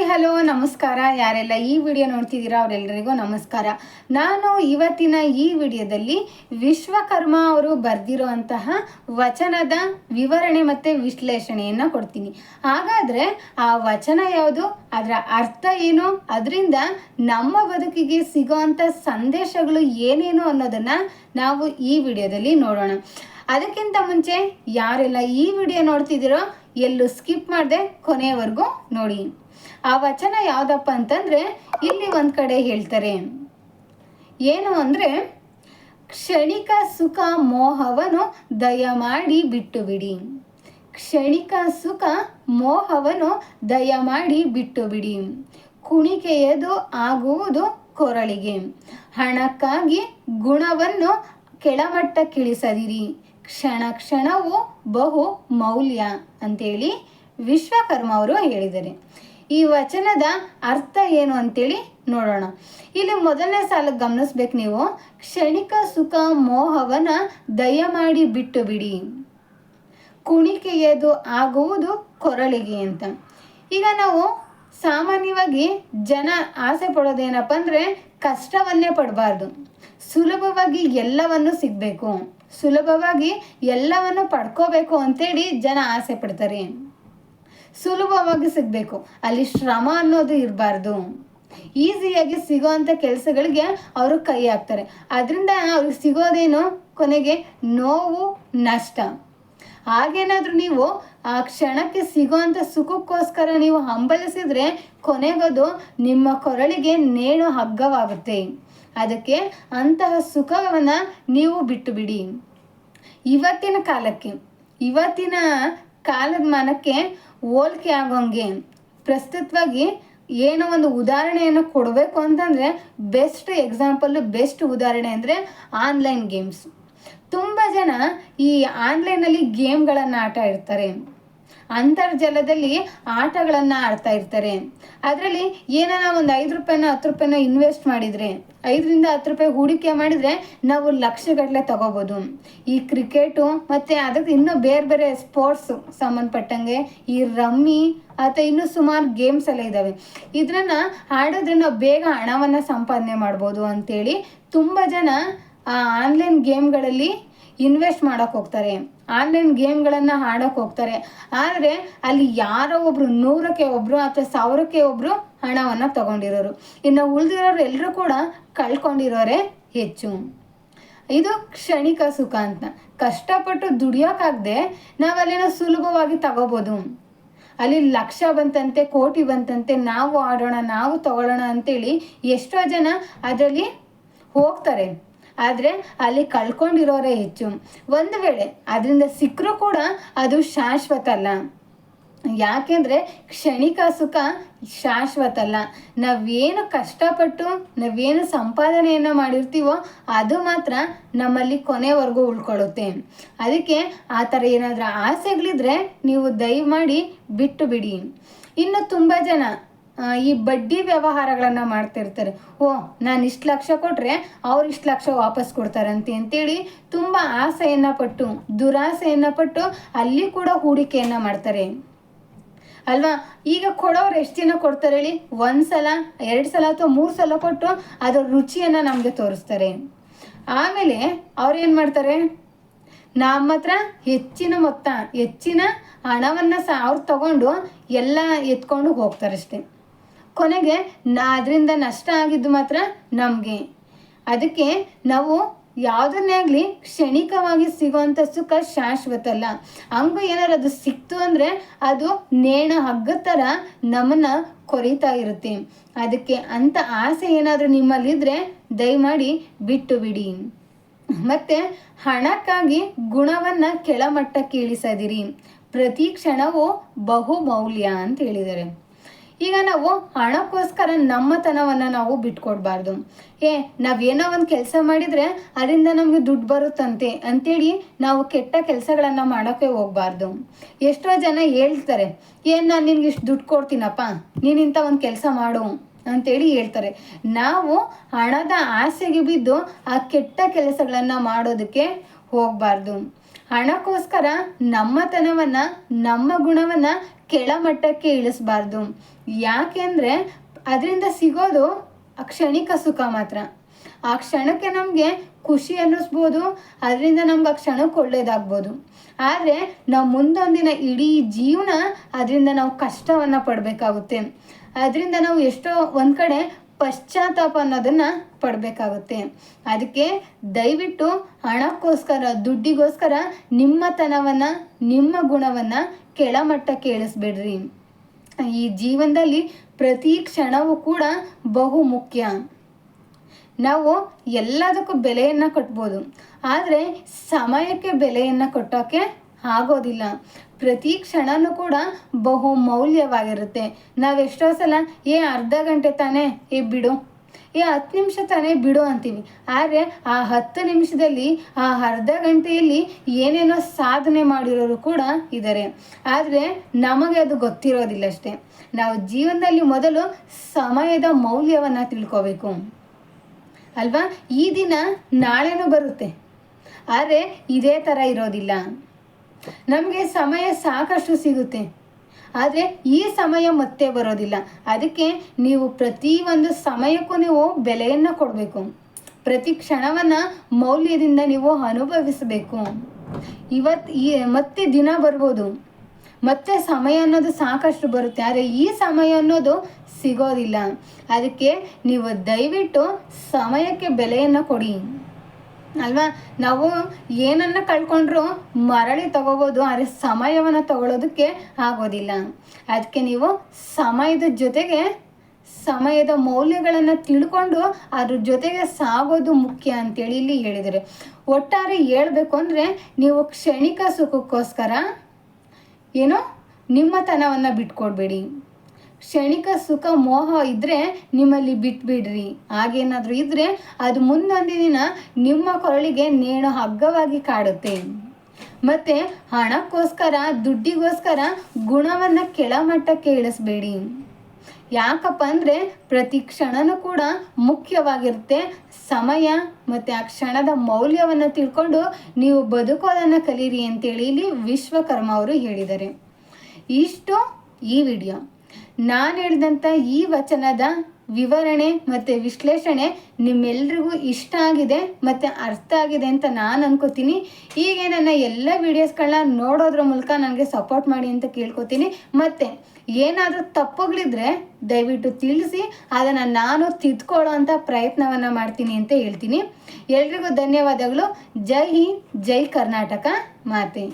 Hi, hello, ನಮಸ್ಕಾರ. ಯಾರೆಲ್ಲ ಈ ವಿಡಿಯೋ ನೋಡ್ತಿದ್ದೀರಾ ಅವರೆಲ್ಲರಿಗೂ ನಮಸ್ಕಾರ. ನಾನು ಇವತ್ತಿನ ಈ ವಿಡಿಯೋದಲ್ಲಿ ವಿಶ್ವಕರ್ಮ ಅವರು ಬರೆದಿರುವಂತಹ ವಚನದ ವಿವರಣೆ ಮತ್ತು ವಿಶ್ಲೇಷಣೆಯನ್ನು ಕೊಡ್ತೀನಿ. ಹಾಗಾದರೆ ಆ ವಚನ ಯಾವುದು, ಅದರ ಅರ್ಥ ಏನು, ಅದರಿಂದ ನಮ್ಮ ಬದುಕಿಗೆ ಸಿಗುವಂಥ ಸಂದೇಶಗಳು ಏನೇನು ಅನ್ನೋದನ್ನು ನಾವು ಈ ವಿಡಿಯೋದಲ್ಲಿ ನೋಡೋಣ. ಅದಕ್ಕಿಂತ ಮುಂಚೆ ಯಾರೆಲ್ಲ ಈ ವಿಡಿಯೋ ನೋಡ್ತಿದ್ದೀರೋ ಎಲ್ಲೂ ಸ್ಕಿಪ್ ಮಾಡದೆ ಕೊನೆಯವರೆಗೂ ನೋಡಿ. ಆ ವಚನ ಯಾವುದಪ್ಪ ಅಂತಂದರೆ, ಇಲ್ಲಿ ಒಂದು ಕಡೆ ಹೇಳ್ತಾರೆ. ಏನು ಅಂದರೆ, ಕ್ಷಣಿಕ ಸುಖ ಮೋಹವನ್ನು ದಯಮಾಡಿ ಬಿಟ್ಟು ಬಿಡಿ ಕ್ಷಣಿಕ ಸುಖ ಮೋಹವನ್ನು ದಯಮಾಡಿ ಬಿಟ್ಟು ಬಿಡಿ ಕುಣಿಕೆಯದು ಆಗುವುದು ಕೊರಳಿಗೆ. ಹಣಕ್ಕಾಗಿ ಗುಣವನ್ನು ಕೆಳಮಟ್ಟಕ್ಕಿಳಿಸದಿರಿ. ಕ್ಷಣ ಕ್ಷಣವು ಬಹು ಮೌಲ್ಯ ಅಂತೇಳಿ ವಿಶ್ವಕರ್ಮ ಅವರು ಹೇಳಿದ್ದಾರೆ. ಈ ವಚನದ ಅರ್ಥ ಏನು ಅಂತೇಳಿ ನೋಡೋಣ. ಇಲ್ಲಿ ಮೊದಲನೇ ಸಾಲ ಗಮನಿಸ್ಬೇಕು ನೀವು. ಕ್ಷಣಿಕ ಸುಖ ಮೋಹವನ ದಯಮಾಡಿ ಬಿಟ್ಟು ಬಿಡಿ ಕುಣಿಕೆಯದು ಆಗುವುದು ಕೊರಳಿಗೆ ಅಂತ. ಈಗ ನಾವು ಸಾಮಾನ್ಯವಾಗಿ ಜನ ಆಸೆ ಪಡೋದೇನಪ್ಪ ಅಂದರೆ ಕಷ್ಟವನ್ನೇ ಪಡಬಾರ್ದು. ಸುಲಭವಾಗಿ ಎಲ್ಲವನ್ನು ಸಿಗಬೇಕು. ಸುಲಭವಾಗಿ ಎಲ್ಲವನ್ನು ಪಡ್ಕೋಬೇಕು ಅಂತೇಳಿ ಜನ ಆಸೆ ಪಡ್ತಾರೆ. ಸುಲಭವಾಗಿ ಸಿಗಬೇಕು. ಅಲ್ಲಿ ಶ್ರಮ ಅನ್ನೋದು ಇರಬಾರ್ದು. ಈಸಿಯಾಗಿ ಸಿಗೋವಂಥ ಕೆಲಸಗಳಿಗೆ ಅವರು ಕೈ ಹಾಕ್ತಾರೆ. ಅದರಿಂದ ಅವ್ರಿಗೆ ಸಿಗೋದೇನು ಕೊನೆಗೆ ನೋವು, ನಷ್ಟ. ಹಾಗೇನಾದರೂ ನೀವು ಆ ಕ್ಷಣಕ್ಕೆ ಸಿಗೋವಂಥ ಸುಖಕ್ಕೋಸ್ಕರ ನೀವು ಹಂಬಲಿಸಿದ್ರೆ ಕೊನೆಗದು ನಿಮ್ಮ ಕೊರಳಿಗೆ ನೇಣು ಹಗ್ಗವಾಗುತ್ತೆ. ಅದಕ್ಕೆ ಅಂತಹ ಸುಖವನ್ನು ನೀವು ಬಿಟ್ಟು ಬಿಡಿ ಇವತ್ತಿನ ಕಾಲಕ್ಕೆ, ಇವತ್ತಿನ ಕಾಲದ ಮಾನಕ್ಕೆ ಹೋಲಿಕೆ ಆಗೋಂಗೆ ಪ್ರಸ್ತುತವಾಗಿ ಏನೋ ಒಂದು ಉದಾಹರಣೆಯನ್ನು ಕೊಡಬೇಕು ಅಂತಂದರೆ ಬೆಸ್ಟ್ ಎಕ್ಸಾಂಪಲ್ಲು ಬೆಸ್ಟ್ ಉದಾಹರಣೆ ಅಂದರೆ ಆನ್ಲೈನ್ ಗೇಮ್ಸ್ ತುಂಬ ಜನ ಈ ಆನ್ಲೈನಲ್ಲಿ ಗೇಮ್ಗಳನ್ನು ಆಟ ಇರ್ತಾರೆ ಅಂತರ್ಜಾಲದಲ್ಲಿ ಆಟಗಳನ್ನು ಆಡ್ತಾ ಇರ್ತಾರೆ. ಅದರಲ್ಲಿ ಏನಾರ ಒಂದು ಐದು ರೂಪಾಯಿನ ಹತ್ತು ರೂಪಾಯಿನ ಇನ್ವೆಸ್ಟ್ ಮಾಡಿದರೆ, ಐದರಿಂದ ಹತ್ತು ರೂಪಾಯಿ ಹೂಡಿಕೆ ಮಾಡಿದರೆ ನಾವು ಲಕ್ಷಗಟ್ಟಲೆ ತಗೋಬೋದು. ಈ ಕ್ರಿಕೆಟು ಮತ್ತು ಅದಕ್ಕೆ ಇನ್ನೂ ಬೇರೆ ಬೇರೆ ಸ್ಪೋರ್ಟ್ಸ್ ಸಂಬಂಧಪಟ್ಟಂಗೆ ಈ ರಮ್ಮಿ ಅಥವಾ ಇನ್ನೂ ಸುಮಾರು ಗೇಮ್ಸ್ ಎಲ್ಲ ಇದ್ದಾವೆ ಇದನ್ನು ಆಡೋದ್ರಿಂದ ಬೇಗ ಹಣವನ್ನು ಸಂಪಾದನೆ ಮಾಡ್ಬೋದು ಅಂತೇಳಿ ತುಂಬ ಜನ ಆನ್ಲೈನ್ ಗೇಮ್ಗಳಲ್ಲಿ ಇನ್ವೆಸ್ಟ್ ಮಾಡೋಕೆ ಹೋಗ್ತಾರೆ. ಆನ್ಲೈನ್ ಗೇಮ್ಗಳನ್ನು ಆಡೋಕೆ ಹೋಗ್ತಾರೆ. ಆದರೆ ಅಲ್ಲಿ ಯಾರೋ ಒಬ್ಬರು ನೂರಕ್ಕೆ ಒಬ್ಬರು ಅಥವಾ ಸಾವಿರಕ್ಕೆ ಒಬ್ಬರು ಹಣವನ್ನು ತಗೊಂಡಿರೋರು. ಇನ್ನು ಉಳಿದಿರೋರು ಎಲ್ಲರೂ ಕೂಡ ಕಳ್ಕೊಂಡಿರೋರೆ ಹೆಚ್ಚು. ಇದು ಕ್ಷಣಿಕ ಸುಖ ಅಂತ. ಕಷ್ಟಪಟ್ಟು ದುಡಿಯೋಕ್ಕಾಗದೆ ನಾವಲ್ಲೇನೋ ಸುಲಭವಾಗಿ ತಗೋಬೋದು. ಅಲ್ಲಿ ಲಕ್ಷ ಬಂತಂತೆ, ಕೋಟಿ ಬಂತಂತೆ, ನಾವು ಆಡೋಣ, ನಾವು ತಗೊಳ್ಳೋಣ ಅಂತೇಳಿ ಎಷ್ಟೋ ಜನ ಅದರಲ್ಲಿ ಹೋಗ್ತಾರೆ. ಆದರೆ ಅಲ್ಲಿ ಕಳ್ಕೊಂಡಿರೋರೇ ಹೆಚ್ಚು. ಒಂದು ವೇಳೆ ಅದರಿಂದ ಸಿಕ್ಕರೂ ಕೂಡ ಅದು ಶಾಶ್ವತ ಅಲ್ಲ. ಯಾಕೆಂದರೆ ಕ್ಷಣಿಕ ಸುಖ ಶಾಶ್ವತ ಅಲ್ಲ. ನಾವೇನು ಕಷ್ಟಪಟ್ಟು, ನಾವೇನು ಸಂಪಾದನೆಯನ್ನು ಮಾಡಿರ್ತೀವೋ ಅದು ಮಾತ್ರ ನಮ್ಮಲ್ಲಿ ಕೊನೆವರೆಗೂ ಉಳ್ಕೊಳ್ಳುತ್ತೆ. ಅದಕ್ಕೆ ಆ ಥರ ಏನಾದರೂ ಆಸೆಗಳಿದ್ರೆ ನೀವು ದಯಮಾಡಿ ಬಿಟ್ಟು ಬಿಡಿ. ಇನ್ನು ತುಂಬ ಜನ ಈ ಬಡ್ಡಿ ವ್ಯವಹಾರಗಳನ್ನು ಮಾಡ್ತಿರ್ತಾರೆ. ಓ, ನಾನು ಇಷ್ಟು ಲಕ್ಷ ಕೊಟ್ಟರೆ ಅವ್ರು ಇಷ್ಟು ಲಕ್ಷ ವಾಪಸ್ ಕೊಡ್ತಾರಂತೆ ಅಂತೇಳಿ ತುಂಬ ಆಸೆಯನ್ನು ಪಟ್ಟು, ದುರಾಸೆಯನ್ನು ಪಟ್ಟು ಅಲ್ಲಿ ಕೂಡ ಹೂಡಿಕೆಯನ್ನು ಮಾಡ್ತಾರೆ. ಅಲ್ವಾ? ಈಗ ಕೊಡೋರು ಎಷ್ಟು ಜನ ಕೊಡ್ತಾರೆ ಹೇಳಿ? ಒಂದು ಸಲ, ಎರಡು ಸಲ ಅಥವಾ ಮೂರು ಸಲ ಕೊಟ್ಟು ಅದರ ರುಚಿಯನ್ನು ನಮಗೆ ತೋರಿಸ್ತಾರೆ. ಆಮೇಲೆ ಅವ್ರೇನು ಮಾಡ್ತಾರೆ? ನಮ್ಮ ಹತ್ರ ಹೆಚ್ಚಿನ ಮೊತ್ತ, ಹೆಚ್ಚಿನ ಹಣವನ್ನು ಸಹ ಅವ್ರು ತಗೊಂಡು ಎಲ್ಲ ಎತ್ಕೊಂಡು ಹೋಗ್ತಾರಷ್ಟೇ. ಕೊನೆಗೆ ನಾ ಅದರಿಂದ ನಷ್ಟ ಆಗಿದ್ದು ಮಾತ್ರ ನಮಗೆ. ಅದಕ್ಕೆ ನಾವು ಯಾವುದನ್ನೇ ಆಗಲಿ ಕ್ಷಣಿಕವಾಗಿ ಸಿಗೋವಂಥ ಸುಖ ಶಾಶ್ವತ ಅಲ್ಲ ಹಂಗೂ ಏನಾರು ಅದು ಸಿಕ್ತು ಅಂದರೆ ಅದು ನೇಣ ಹಗ್ಗದ ಥರ ನಮ್ಮನ್ನು ಕೊರಿತಾ ಇರುತ್ತೆ. ಅದಕ್ಕೆ ಅಂಥ ಆಸೆ ಏನಾದರೂ ನಿಮ್ಮಲ್ಲಿದ್ದರೆ ದಯಮಾಡಿ ಬಿಟ್ಟು ಬಿಡಿ. ಮತ್ತು ಹಣಕ್ಕಾಗಿ ಗುಣವನ್ನು ಕೆಳಮಟ್ಟಕ್ಕೆ ಇಳಿಸದಿರಿ. ಪ್ರತಿ ಕ್ಷಣವೂ ಬಹುಮೌಲ್ಯ ಅಂತ ಹೇಳಿದ್ದಾರೆ. ಈಗ ನಾವು ಹಣಕ್ಕೋಸ್ಕರ ನಮ್ಮತನವನ್ನು ನಾವು ಬಿಟ್ಕೊಡ್ಬಾರ್ದು. ಏ, ನಾವೇನೋ ಒಂದು ಕೆಲಸ ಮಾಡಿದರೆ ಅದರಿಂದ ನಮಗೆ ದುಡ್ಡು ಬರುತ್ತಂತೆ ಅಂತೇಳಿ ನಾವು ಕೆಟ್ಟ ಕೆಲಸಗಳನ್ನು ಮಾಡೋಕ್ಕೆ ಹೋಗ್ಬಾರ್ದು. ಎಷ್ಟೋ ಜನ ಹೇಳ್ತಾರೆ ಏನು ನಾನು ನಿನ್ಗೆ ಇಷ್ಟು ದುಡ್ಡು ಕೊಡ್ತೀನಪ್ಪ, ನೀನು ಇಂಥ ಒಂದು ಕೆಲಸ ಮಾಡು ಅಂತೇಳಿ ಹೇಳ್ತಾರೆ. ನಾವು ಹಣದ ಆಸೆಗೆ ಬಿದ್ದು ಆ ಕೆಟ್ಟ ಕೆಲಸಗಳನ್ನು ಮಾಡೋದಕ್ಕೆ ಹೋಗಬಾರ್ದು. ಹಣಕ್ಕೋಸ್ಕರ ನಮ್ಮತನವನ್ನ, ನಮ್ಮ ಗುಣವನ್ನ ಕೆಳಮಟ್ಟಕ್ಕೆ ಇಳಿಸಬಾರ್ದು. ಯಾಕೆಂದ್ರೆ ಅದರಿಂದ ಸಿಗೋದು ಕ್ಷಣಿಕ ಸುಖ ಮಾತ್ರ. ಆ ಕ್ಷಣಕ್ಕೆ ನಮಗೆ ಖುಷಿ ಅನ್ನಿಸ್ಬೋದು, ಅದರಿಂದ ನಮ್ಗೆ ಆ ಕ್ಷಣಕ್ಕೆ ಒಳ್ಳೇದಾಗ್ಬೋದು. ಆದರೆ ನಾವು ಮುಂದೊಂದಿನ ಇಡೀ ಜೀವನ ಅದರಿಂದ ನಾವು ಕಷ್ಟವನ್ನು ಪಡಬೇಕಾಗುತ್ತೆ. ಅದರಿಂದ ನಾವು ಎಷ್ಟೋ ಒಂದು ಕಡೆ ಪಶ್ಚಾತ್ತಾಪ ಅನ್ನೋದನ್ನು ಪಡಬೇಕಾಗುತ್ತೆ. ಅದಕ್ಕೆ ದಯವಿಟ್ಟು ಹಣಕ್ಕೋಸ್ಕರ, ದುಡ್ಡಿಗೋಸ್ಕರ ನಿಮ್ಮತನವನ್ನು, ನಿಮ್ಮ ಗುಣವನ್ನು ಕೆಳಮಟ್ಟಕ್ಕೆ ಇಳಿಸ್ಬೇಡ್ರಿ. ಈ ಜೀವನದಲ್ಲಿ ಪ್ರತಿ ಕ್ಷಣವೂ ಕೂಡ ಬಹು ಮುಖ್ಯ. ನಾವು ಎಲ್ಲದಕ್ಕೂ ಬೆಲೆಯನ್ನು ಕಟ್ಬೋದು. ಆದರೆ ಸಮಯಕ್ಕೆ ಬೆಲೆಯನ್ನು ಕಟ್ಟೋಕ್ಕೆ ಆಗೋದಿಲ್ಲ. ಪ್ರತಿ ಕ್ಷಣನೂ ಕೂಡ ಬಹು ಮೌಲ್ಯವಾಗಿರುತ್ತೆ ನಾವು ಎಷ್ಟೋ ಸಲ, ಏ, ಅರ್ಧ ಗಂಟೆ ತಾನೇ, ಏ, ಬಿಡು. ಏ, ಹತ್ತು ನಿಮಿಷ ತಾನೇ, ಬಿಡು ಅಂತೀವಿ. ಆದರೆ, ಆ ಹತ್ತು ನಿಮಿಷದಲ್ಲಿ, ಆ ಅರ್ಧ ಗಂಟೆಯಲ್ಲಿ ಏನೇನೋ ಸಾಧನೆ ಮಾಡಿರೋರು ಕೂಡ ಇದ್ದಾರೆ ಆದರೆ, ನಮಗೆ ಅದು ಗೊತ್ತಿರೋದಿಲ್ಲ ಅಷ್ಟೇ. ನಾವು ಜೀವನದಲ್ಲಿ ಮೊದಲು ಸಮಯದ ಮೌಲ್ಯವನ್ನು ತಿಳ್ಕೋಬೇಕು. ಅಲ್ವಾ? ಈ ದಿನ ನಾಳೆನೂ ಬರುತ್ತೆ. ಆದರೆ, ಇದೇ ಥರ ಇರೋದಿಲ್ಲ. ನಮಗೆ ಸಮಯ ಸಾಕಷ್ಟು ಸಿಗುತ್ತೆ. ಆದರೆ ಈ ಸಮಯ ಮತ್ತೆ ಬರೋದಿಲ್ಲ. ಅದಕ್ಕೆ ನೀವು ಪ್ರತಿಯೊಂದು ಸಮಯಕ್ಕೂ ನೀವು ಬೆಲೆಯನ್ನು ಕೊಡಬೇಕು. ಪ್ರತಿ ಕ್ಷಣವನ್ನು ಮೌಲ್ಯದಿಂದ ನೀವು ಅನುಭವಿಸಬೇಕು. ಇವತ್ತು ಈ, ಮತ್ತೆ ದಿನ ಬರ್ಬೋದು. ಮತ್ತೆ ಸಮಯ ಅನ್ನೋದು ಸಾಕಷ್ಟು ಬರುತ್ತೆ. ಆದರೆ ಈ ಸಮಯ ಅನ್ನೋದು ಸಿಗೋದಿಲ್ಲ. ಅದಕ್ಕೆ ನೀವು ದಯವಿಟ್ಟು ಸಮಯಕ್ಕೆ ಬೆಲೆಯನ್ನು ಕೊಡಿ. ಅಲ್ವಾ? ನಾವು ಏನನ್ನ ಕಳ್ಕೊಂಡ್ರು ಮರಳಿ ತಗೋಬೋದು, ಆದರೆ ಸಮಯವನ್ನು ತಗೊಳ್ಳೋದಕ್ಕೆ ಆಗೋದಿಲ್ಲ. ಅದಕ್ಕೆ ನೀವು ಸಮಯದ ಜೊತೆಗೆ ಸಮಯದ ಮೌಲ್ಯಗಳನ್ನು ತಿಳ್ಕೊಂಡು ಅದ್ರ ಜೊತೆಗೆ ಸಾಗೋದು ಮುಖ್ಯ ಅಂತೇಳಿ ಇಲ್ಲಿ ಹೇಳಿದರೆ ಒಟ್ಟಾರೆ ಹೇಳಬೇಕು ಅಂದರೆ ನೀವು ಕ್ಷಣಿಕ ಸುಖಕ್ಕೋಸ್ಕರ ಏನು ನಿಮ್ಮತನವನ್ನು ಬಿಟ್ಕೊಡ್ಬೇಡಿ. ಕ್ಷಣಿಕ ಸುಖ ಮೋಹ ಇದ್ದರೆ ನಿಮ್ಮಲ್ಲಿ ಬಿಟ್ಬಿಡ್ರಿ. ಹಾಗೇನಾದರೂ ಇದ್ದರೆ ಅದು ಮುಂದೊಂದು ದಿನ ನಿಮ್ಮ ಕೊರಳಿಗೆ ನೇಣು ಹಗ್ಗವಾಗಿ ಕಾಡುತ್ತೆ. ಮತ್ತು ಹಣಕ್ಕೋಸ್ಕರ, ದುಡ್ಡಿಗೋಸ್ಕರ ಗುಣವನ್ನು ಕೆಳಮಟ್ಟಕ್ಕೆ ಇಳಿಸ್ಬೇಡಿ. ಯಾಕಪ್ಪ ಅಂದರೆ ಪ್ರತಿ ಕ್ಷಣನೂ ಕೂಡ ಮುಖ್ಯವಾಗಿರುತ್ತೆ ಸಮಯ ಮತ್ತು ಆ ಕ್ಷಣದ ಮೌಲ್ಯವನ್ನು ತಿಳ್ಕೊಂಡು ನೀವು ಬದುಕೋದನ್ನು ಕಲೀರಿ ಅಂತೇಳಿ ಇಲ್ಲಿ ವಿಶ್ವಕರ್ಮ ಅವರು ಹೇಳಿದ್ದಾರೆ. ಇಷ್ಟು ಈ ವಿಡಿಯೋ. ನಾನು ಹೇಳಿದಂಥ ಈ ವಚನದ ವಿವರಣೆ ಮತ್ತು ವಿಶ್ಲೇಷಣೆ ನಿಮ್ಮೆಲ್ರಿಗೂ ಇಷ್ಟ ಆಗಿದೆ ಮತ್ತು ಅರ್ಥ ಆಗಿದೆ ಅಂತ ನಾನು ಅನ್ಕೋತೀನಿ. ಹೀಗೆ ನನ್ನ ಎಲ್ಲ ವೀಡಿಯೋಸ್ಗಳನ್ನ ನೋಡೋದ್ರ ಮೂಲಕ ನನಗೆ ಸಪೋರ್ಟ್ ಮಾಡಿ ಅಂತ ಕೇಳ್ಕೊತೀನಿ. ಮತ್ತು ಏನಾದರೂ ತಪ್ಪುಗಳಿದ್ರೆ ದಯವಿಟ್ಟು ತಿಳಿಸಿ, ಅದನ್ನು ನಾನು ತಿದ್ಕೊಳ್ಳೋ ಅಂಥ ಪ್ರಯತ್ನವನ್ನು ಮಾಡ್ತೀನಿ ಅಂತ ಹೇಳ್ತೀನಿ. ಎಲ್ರಿಗೂ ಧನ್ಯವಾದಗಳು. ಜೈ ಹಿಂದ್, ಜೈ ಕರ್ನಾಟಕ ಮಾತೆ.